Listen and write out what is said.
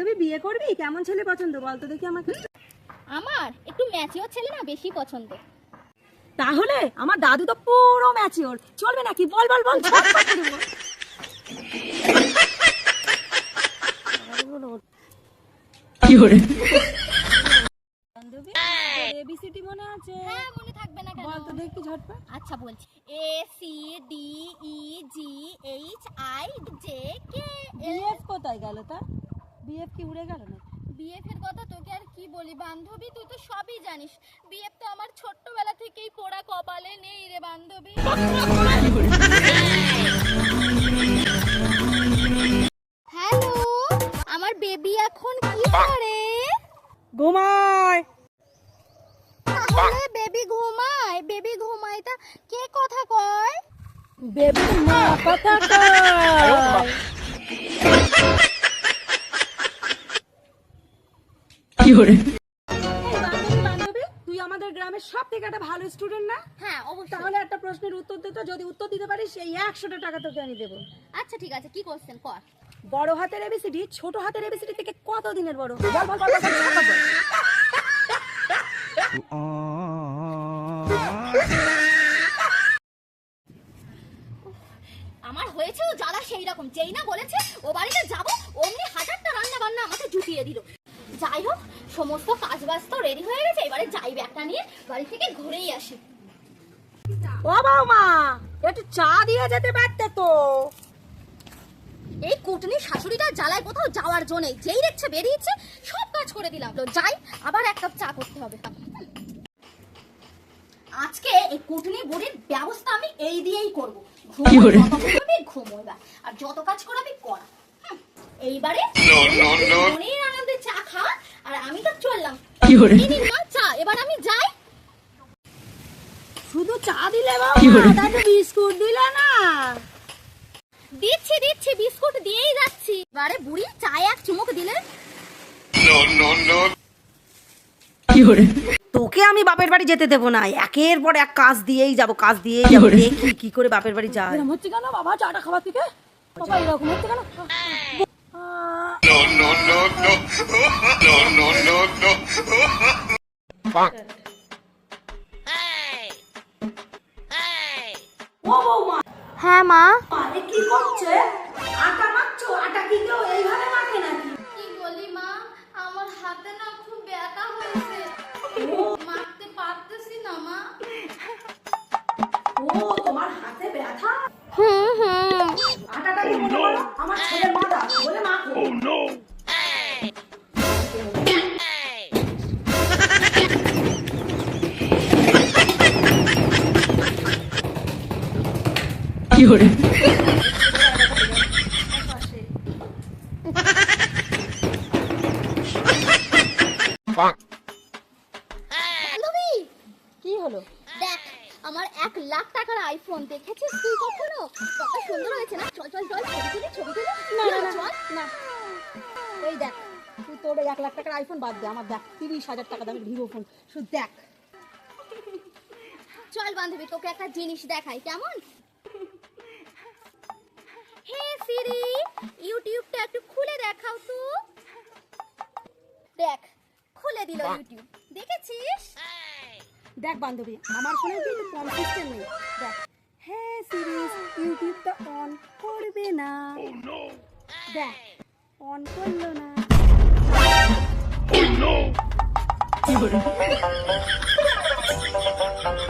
বান্ধবী বিয়ে করবি? কেমন ছেলে পছন্দ? বলতো দেখি আমাকে। আমার? একটু ম্যাচিওর ছেলে না বেশি পছন্দ। তাহলে আমার দাদু তো পুরো ম্যাচিওর। চলবে নাকি? বল বল বল ঝট করে বান্ধবী এবিসিডি মনে আছে? হ্যাঁ মনে থাকবে না কেন? বলতো দেখি ঝটপট। আচ্ছা বলছি। A C D E G H I J K কোথায় গেল তা? বিএফ কি উড়ে গেল না বিএফ এর কথা তোকে আর কি বলি বান্ধবী? তুই তো সবই জানিস। বিএফ তো আমার ছোট্টবেলা থেকেই পোড়া কপালে নেই রে বান্ধবী। হ্যালো আমার বেবি এখন কি করে? ঘুমায়। তাহলে বেবি ঘুমায় বেবি ঘুমায়। তা কে কথা কয়? বেবি মা কথা কয়। তুই আমাদের গ্রামের সব থেকে একটা ভালো স্টুডেন্ট না? হ্যাঁ অবশ্যই। তাহলে একটা প্রশ্নের উত্তর দে তো যদি উত্তর দিতে পারিস সেই একশোটা টাকা তোকে আমি দেবো। আচ্ছা ঠিক আছে কি কোশ্চেন কর। বড় হাতের এবিসিডি ছোট হাতের এবিসিডি থেকে কত দিনের বড়? বল বল বল। আমার হয়েছেও যারা সেই রকম যেই না বলেছে ও বাড়িতে যাব অমনি হাজারটা রান্না বান্না আমাকে জুটিয়ে দিল। সমস্ত কাজ বাজ তো রেডি হয়ে গেছে এবারে যাই ব্যাগটা নিয়ে বাড়ি থেকে ঘুরেই আসি। ও বৌমা একটু চা দিয়ে যেতে পারতে তো। এই কুটনি শাশুড়িটা জ্বালায় কোথাও যাওয়ার জন্য যেই দেখছে বেরিয়েছে সব কাজ করে দিলাম। তো যাই আবার এক কাপ চা করতে হবে। আজকে এই কুটনি বুড়ির ব্যবস্থা আমি এই দিয়েই করব। ঘুমো এবার আর যত কাজ করাবি করা এইবারে মনের আনন্দে চা খা আর আমি তো এবার আমি যাই। শুধু চা দিলে বাবা বিস্কুট দিলে না। দিচ্ছি দিচ্ছি বিস্কুট দিয়েই যাচ্ছি। এবারে বুড়ি চায়ে এক চুমুক দিলে। তোকে আমি বাপের বাড়ি যেতে দেবো না। একের পর এক কাজ দিয়েই যাব কাজ দিয়েই যাব। দেখি কি করে বাপের বাড়ি যায়। হচ্ছে কেন বাবা? চাটা খাওয়ার থেকে? বাবা এরকম হচ্ছে কেন? হ্যাঁ মা। কি করছে? আটা মাখছো? আটা কি কেউ এইভাবে মাখে নাকি? কি বলি মা? আমার হাতে না খুব ব্যথা হয়েছে। মাখতে পারতেছি না মা। ও তোমার হাতে ব্যথা? হুম হুম। আটাটা কি বলো বলো? আমার ছেলের মাথা বলে মাখো। বান্ধবী কি হলো? দেখ আমার এক লাখ টাকার আইফোন দেখেছিস তুই কখনো? কত সুন্দর হয়েছে না? চল চল চল ছবি তুলি ছবি তুলি। না না চল। না। দেখ তুই তোর এক লাখ টাকার আইফোন বাদ দে আমার দেখ তিরিশ হাজার টাকা দামের ভিভো ফোন শুধু দেখ। চল বান্ধবী তোকে একটা জিনিস দেখাই কেমন? সিরি ইউটিউবটা একটু খুলে দেখাও তো। দেখ খুলে দিল ইউটিউব। দেখেছিস? দেখ বান্ধবী আমার ফোনে কিন্তু কম সিস্টেম নেই। দেখ। হ্যাঁ সিরিজ ইউটিউব তো অন করবে না। দেখ অন করল না।